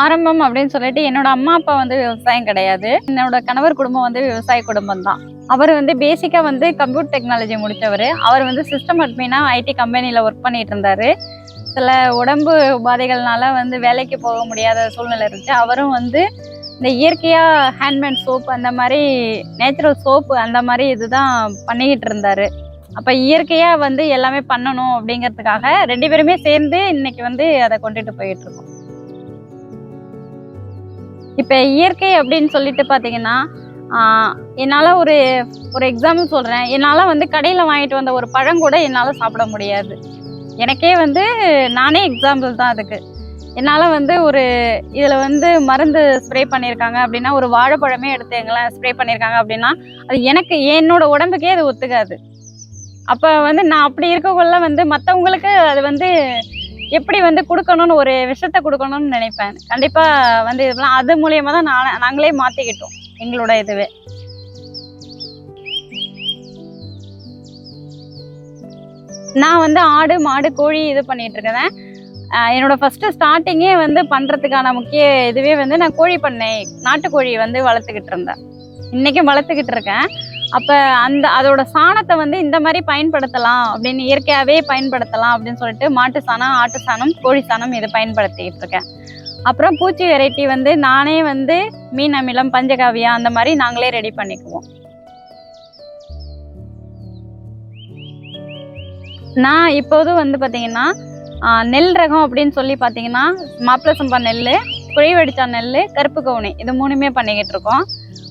ஆரம்பம் அப்படின்னு சொல்லிட்டு என்னோட அம்மா அப்பா வந்து விவசாயம் கிடையாது. என்னோட கணவர் குடும்பம் வந்து விவசாய குடும்பம் தான். அவர் வந்து பேசிக்காக வந்து கம்ப்யூட்டர் டெக்னாலஜி முடித்தவர். அவர் வந்து சிஸ்டம் அட்மினா ஐடி கம்பெனியில் ஒர்க் பண்ணிட்டு இருந்தாரு. சில உடம்பு உபாதைகள்னால வந்து வேலைக்கு போக முடியாத சூழ்நிலை இருந்துச்சு. அவரும் வந்து இந்த இயற்கையாக ஹேண்ட்மேட் சோப்பு அந்த மாதிரி நேச்சுரல் சோப்பு அந்த மாதிரி இதுதான் பண்ணிக்கிட்டு இருந்தாரு. அப்போ இயற்கையாக வந்து எல்லாமே பண்ணணும் அப்படிங்கிறதுக்காக ரெண்டு பேருமே சேர்ந்து இன்னைக்கு வந்து அதை கொண்டுட்டு போயிட்டு இருக்கோம். இப்போ இயற்கை அப்படின்னு சொல்லிட்டு பார்த்தீங்கன்னா என்னால் ஒரு ஒரு எக்ஸாம்பிள் சொல்கிறேன் என்னால் வந்து கடையில் வாங்கிட்டு வந்த ஒரு பழம் கூட என்னால் சாப்பிட முடியாது. எனக்கே வந்து நானே எக்ஸாம்பிள் தான் அதுக்கு. என்னால் வந்து ஒரு இதில் வந்து மருந்து ஸ்ப்ரே பண்ணியிருக்காங்க அப்படின்னா ஒரு வாழைப்பழமே எடுத்து எங்கெல்லாம் ஸ்ப்ரே பண்ணியிருக்காங்க அப்படின்னா அது எனக்கு என்னோட உடம்புக்கே அது ஒத்துக்காது. அப்போ வந்து நான் அப்படி இருக்கக்குள்ள வந்து மற்றவங்களுக்கு அது வந்து எப்படி வந்து கொடுக்கணும்னு ஒரு விஷயத்த கொடுக்கணும்னு நினைப்பேன். கண்டிப்பாக வந்து இதெல்லாம் அது மூலியமா தான் நான் நாங்களே மாற்றிக்கிட்டோம் எங்களோட இதுவே. நான் வந்து ஆடு மாடு கோழி இது பண்ணிட்டு இருக்கேன் ஆஹ் என்னோட ஃபர்ஸ்ட் ஸ்டார்டிங்கே வந்து பண்றதுக்கான முக்கிய இதுவே வந்து நான் கோழி பண்ணை நாட்டுக்கோழி வந்து வளர்த்துக்கிட்டு இருந்தேன். இன்னைக்கும் வளர்த்துக்கிட்டு இருக்கேன். அப்ப அந்த அதோட சாணத்தை வந்து இந்த மாதிரி பயன்படுத்தலாம் அப்படின்னு இயற்கையாவே பயன்படுத்தலாம் அப்படின்னு சொல்லிட்டு மாட்டு சாணம் ஆட்டு சாணம் கோழி சாணம் இதை பயன்படுத்திக்கிட்டு இருக்கேன். அப்புறம் பூச்சி வெரைட்டி வந்து நானே வந்து மீன் அமிலம் பஞ்சகாவியா அந்த மாதிரி நாங்களே ரெடி பண்ணிக்குவோம். நான் இப்போது வந்து பார்த்தீங்கன்னா ஆஹ், நெல் ரகம் அப்படின்னு சொல்லி பார்த்தீங்கன்னா மாப்பிள சம்பா நெல் குழி வெடிச்சா நெல் கருப்பு கவுனி இது மூணுமே பண்ணிக்கிட்டு இருக்கோம்.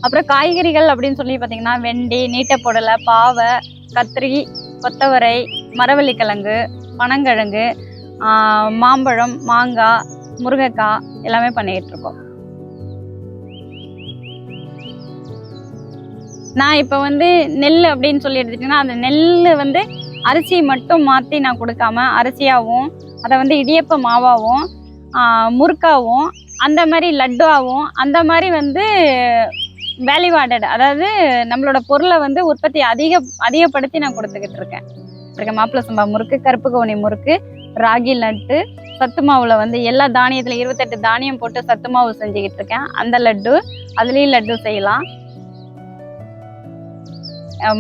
அப்புறம் காய்கறிகள் அப்படின்னு சொல்லி பார்த்தீங்கன்னா வெண்டி நீட்டப்பொடலை பாவை கத்திரி கொத்தவரை மரவள்ளிக்கிழங்கு பனங்கிழங்கு ஆஹ், மாம்பழம் மாங்காய் முருங்கைக்காய் எல்லாமே பண்ணிக்கிட்டு இருக்கோம் நான் இப்போ வந்து நெல் அப்படின்னு சொல்லி எடுத்துட்டிங்கன்னா அந்த நெல் வந்து அரிசி மட்டும் மாற்றி நான் கொடுக்காம அரிசியாகவும் அதை வந்து இடியப்ப மாவாகவும் முறுக்காவும் அந்த மாதிரி லட்டுவாகவும் அந்த மாதிரி வந்து வேல்யூ ஆடட் அதாவது நம்மளோட பொருளை வந்து உற்பத்தி அதிக அதிகப்படுத்தி நான் கொடுத்துக்கிட்டு இருக்கேன். இருக்க மாப்பிள்ளை சம்பா முறுக்கு கருப்பு கவுனி முறுக்கு ராகி லட்டு சத்து மாவுல வந்து எல்லா தானியத்துல இருபத்தெட்டு தானியம் போட்டு சத்து மாவு செஞ்சுக்கிட்டு இருக்கேன். அந்த லட்டு அதுலேயும் லட்டு செய்யலாம்.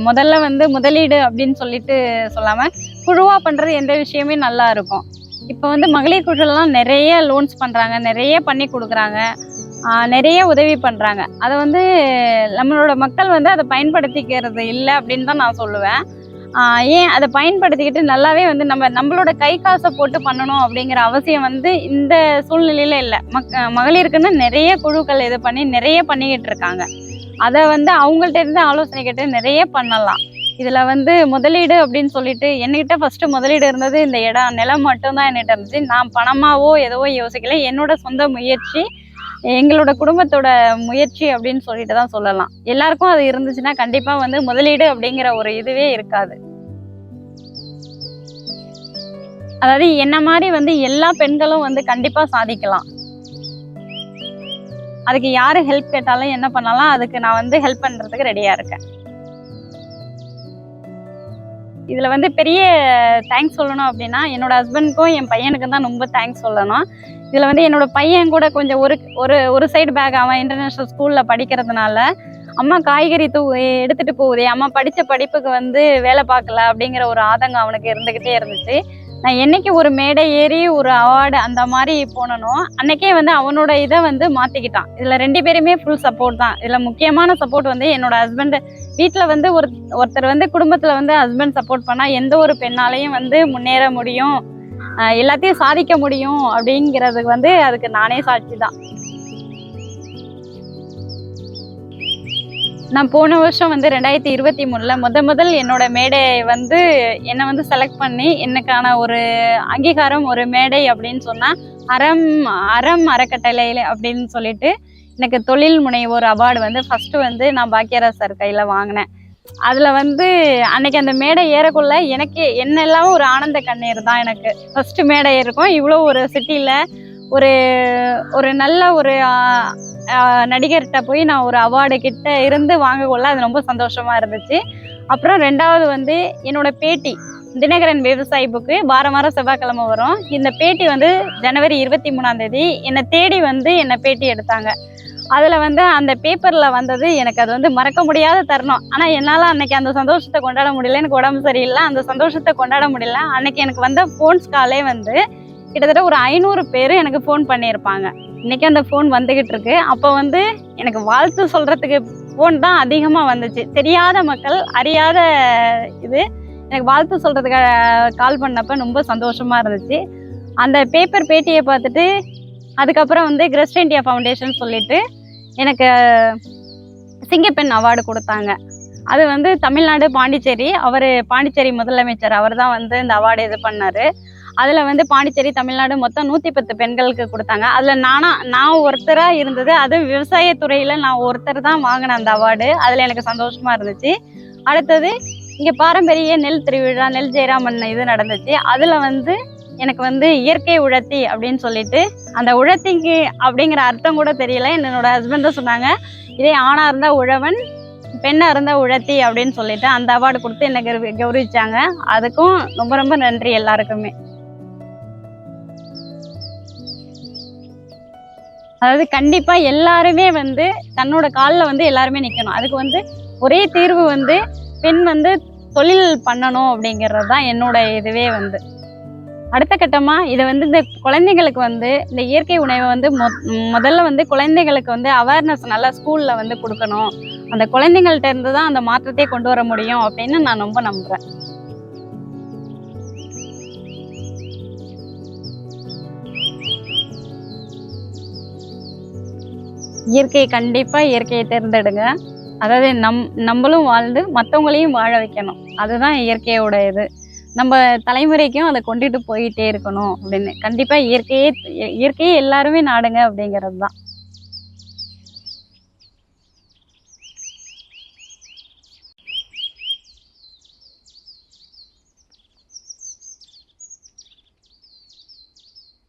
முதல்ல வந்து முதலீடு அப்படின்னு சொல்லிட்டு சொல்லாம குழுவா பண்றது எந்த விஷயமே நல்லா இருக்கும். இப்போ வந்து மகளிர் குழுலாம் நிறைய லோன்ஸ் பண்றாங்க நிறைய பண்ணி கொடுக்குறாங்க. நிறைய உதவி பண்ணுறாங்க அதை வந்து நம்மளோட மக்கள் வந்து அதை பயன்படுத்திக்கிறது இல்லை அப்படின்னு தான் நான் சொல்லுவேன். ஏன் அதை பயன்படுத்திக்கிட்டு நல்லாவே வந்து நம்ம நம்மளோட கை காசை போட்டு பண்ணணும் அப்படிங்கிற அவசியம் வந்து இந்த சூழ்நிலையில் இல்லை. மக் மகளிருக்குன்னு நிறைய குழுக்கள் இது பண்ணி நிறைய பண்ணிக்கிட்டு இருக்காங்க. அதை வந்து அவங்கள்ட்ட இருந்து ஆலோசனை கேட்டு நிறைய பண்ணலாம். இதில் வந்து முதலீடு அப்படின்னு சொல்லிட்டு என்கிட்ட ஃபஸ்ட்டு முதலீடு இருந்தது இந்த இடம் நிலம் மட்டும்தான் என்கிட்ட இருந்துச்சு. நான் பணமாவோ எதுவோ யோசிக்கல. என்னோட சொந்த முயற்சி எங்களோட குடும்பத்தோட முயற்சி அப்படின்னு சொல்லிட்டு தான் சொல்லலாம். எல்லாருக்கும் அது இருந்துச்சுன்னா கண்டிப்பா வந்து முதலீடு அப்படிங்கிற ஒரு இதுவே இருக்காது. அதாவது என்ன மாதிரி வந்து எல்லா பெண்களும் வந்து கண்டிப்பா சாதிக்கலாம். அதுக்கு யாரு ஹெல்ப் கேட்டாலும் என்ன பண்ணாலும்? அதுக்கு நான் வந்து ஹெல்ப் பண்றதுக்கு ரெடியா இருக்கேன். இதில் வந்து பெரிய தேங்க்ஸ் சொல்லணும் அப்படின்னா என்னோட ஹஸ்பண்ட்க்கும் என் பையனுக்கும் தான் ரொம்ப தேங்க்ஸ் சொல்லணும். இதில் வந்து என்னோட பையன் கூட கொஞ்சம் ஒரு ஒரு ஒரு சைடு பேக் அவன் இன்டர்நேஷனல் ஸ்கூலில் படிக்கிறதுனால அம்மா காய்கறி தூ எடுத்துகிட்டு போகுதே. அம்மா படித்த படிப்புக்கு வந்து வேலை பார்க்கல. அப்படிங்கிற ஒரு ஆதங்கம் அவனுக்கு இருந்துக்கிட்டே இருந்துச்சு. நான் என்னைக்கு ஒரு மேடை ஏறி ஒரு அவார்டு அந்த மாதிரி போனனோ அன்னைக்கே வந்து அவனோட இதை வந்து மாற்றிக்கிட்டான் இதில் ரெண்டு பேருமே ஃபுல் சப்போர்ட் தான். இதில் முக்கியமான சப்போர்ட் வந்து என்னோட ஹஸ்பண்ட் வீட்டில் வந்து ஒரு ஒருத்தர் வந்து குடும்பத்தில் வந்து ஹஸ்பண்ட் சப்போர்ட் பண்ணால் எந்த ஒரு பெண்ணாலையும் வந்து முன்னேற முடியும். எல்லாத்தையும் சாதிக்க முடியும் அப்படிங்கிறதுக்கு வந்து அதுக்கு நானே சாட்சி தான். நான் போன வருஷம் வந்து ரெண்டாயிரத்தி இருபத்தி மூணுல முத முதல் என்னோட மேடை வந்து என்னை வந்து செலக்ட் பண்ணி எனக்கான ஒரு அங்கீகாரம் ஒரு மேடை அப்படின்னு சொன்னால் அறம் அறம் அறக்கட்டளையில் அப்படின்னு சொல்லிட்டு எனக்கு தொழில் முனைவோர் அவார்டு வந்து ஃபஸ்ட்டு வந்து நான் பாக்கியராஜ் சார் கையில் வாங்கினேன். அதுல வந்து அன்னைக்கு அந்த மேடை ஏறக்குள்ள எனக்கு என்னெல்லாம் ஒரு ஆனந்த கண்ணீர் தான் எனக்கு. ஃபர்ஸ்ட் மேடை இருக்கும் இவ்வளோ ஒரு சிட்டியில் ஒரு ஒரு நல்ல ஒரு ஆஹ், ஆஹ், நடிகர்கிட்ட போய் நான் ஒரு அவார்டு கிட்ட இருந்து வாங்கக்குள்ள அது ரொம்ப சந்தோஷமா இருந்துச்சு. அப்புறம் ரெண்டாவது வந்து என்னோட பேட்டி தினகரன் விவசாயி புக்கு வாரம் வாரம் செவ்வாய்க்கிழமை வரும். இந்த பேட்டி வந்து ஜனவரி இருபத்தி மூணாம் தேதி. என்னை தேடி வந்து என்னை பேட்டி எடுத்தாங்க. அதில் வந்து அந்த பேப்பரில் வந்தது எனக்கு அது வந்து மறக்க முடியாத தருணம். ஆனால் என்னால் அன்னைக்கு அந்த சந்தோஷத்தை கொண்டாட முடியல எனக்கு உடம்பு சரியில்லை. அந்த சந்தோஷத்தை கொண்டாட முடியல. அன்னைக்கு எனக்கு வந்த ஃபோன்ஸ் காலே வந்து கிட்டத்தட்ட ஒரு ஐநூறு பேர் எனக்கு ஃபோன் பண்ணியிருப்பாங்க. இன்னைக்கு அந்த ஃபோன் வந்துக்கிட்டு இருக்கு. அப்போ வந்து எனக்கு வாழ்த்து சொல்கிறதுக்கு ஃபோன் தான் அதிகமாக வந்துச்சு. தெரியாத மக்கள் அறியாத இது. எனக்கு வாழ்த்து சொல்கிறதுக்கு கால் பண்ணப்போ ரொம்ப சந்தோஷமாக இருந்துச்சு. அந்த பேப்பர் பேட்டியை பார்த்துட்டு அதுக்கப்புறம் வந்து கிரஸ்ட் இண்டியா ஃபவுண்டேஷன் சொல்லிட்டு எனக்கு சிங்கப்பெண் அவார்டு கொடுத்தாங்க. அது வந்து தமிழ்நாடு பாண்டிச்சேரி அவர் பாண்டிச்சேரி முதலமைச்சர் அவர் தான் வந்து இந்த அவார்டு இது பண்ணார். அதில் வந்து பாண்டிச்சேரி தமிழ்நாடு மொத்தம் நூற்றி பத்து பெண்களுக்கு கொடுத்தாங்க. அதில் நானா நான் ஒருத்தராக இருந்தது அது விவசாயத்துறையில் நான் ஒருத்தர் தான் வாங்கினேன் அந்த அவார்டு. அதில் எனக்கு சந்தோஷமாக இருந்துச்சு. அடுத்தது இங்கே பாரம்பரிய நெல் திருவிழா நெல் ஜெயராமன் இது நடந்துச்சு. அதில் வந்து எனக்கு வந்து இயற்கை உழத்தி அப்படின்னு சொல்லிட்டு அந்த உழத்திக்கு அப்படிங்கிற அர்த்தம் கூட தெரியல. என்னோட ஹஸ்பண்ட் தான் சொன்னாங்க இதே ஆணாக இருந்தால் உழவன் பெண்ணாக இருந்தால் உழத்தி அப்படின்னு சொல்லிட்டு அந்த அவார்டு கொடுத்து என்னை கௌரி கௌரவிச்சாங்க. அதுக்கும் ரொம்ப ரொம்ப நன்றி எல்லாருக்குமே. அதாவது கண்டிப்பாக எல்லாருமே வந்து தன்னோட காலில் வந்து எல்லாருமே நிற்கணும் அதுக்கு வந்து ஒரே தீர்வு வந்து பெண் வந்து தொழில் பண்ணணும் அப்படிங்கிறது தான் என்னோட இதுவே வந்து. அடுத்த கட்டமா இதை வந்து இந்த குழந்தைங்களுக்கு வந்து இந்த இயற்கை உணவை வந்து மொ- முதல்ல வந்து குழந்தைங்களுக்கு வந்து அவேர்னஸ் நல்லா ஸ்கூல்ல வந்து கொடுக்கணும். அந்த குழந்தைங்கள்ட்ட இருந்து தான் அந்த மாற்றத்தை கொண்டு வர முடியும் அப்படின்னு நான் ரொம்ப நம்புறேன். இயற்கையை கண்டிப்பாக இயற்கையை தேர்ந்தெடுங்க. அதாவது நம் நம்மளும் வாழ்ந்து மற்றவங்களையும் வாழ வைக்கணும். அதுதான் இயற்கையோட இது. நம்ம தலைமுறைக்கும் அதை கொண்டுட்டு போயிட்டே இருக்கணும் அப்படின்னு. கண்டிப்பாக இயற்கையே இயற்கையே எல்லாருமே நாடுங்க அப்படிங்கிறது தான்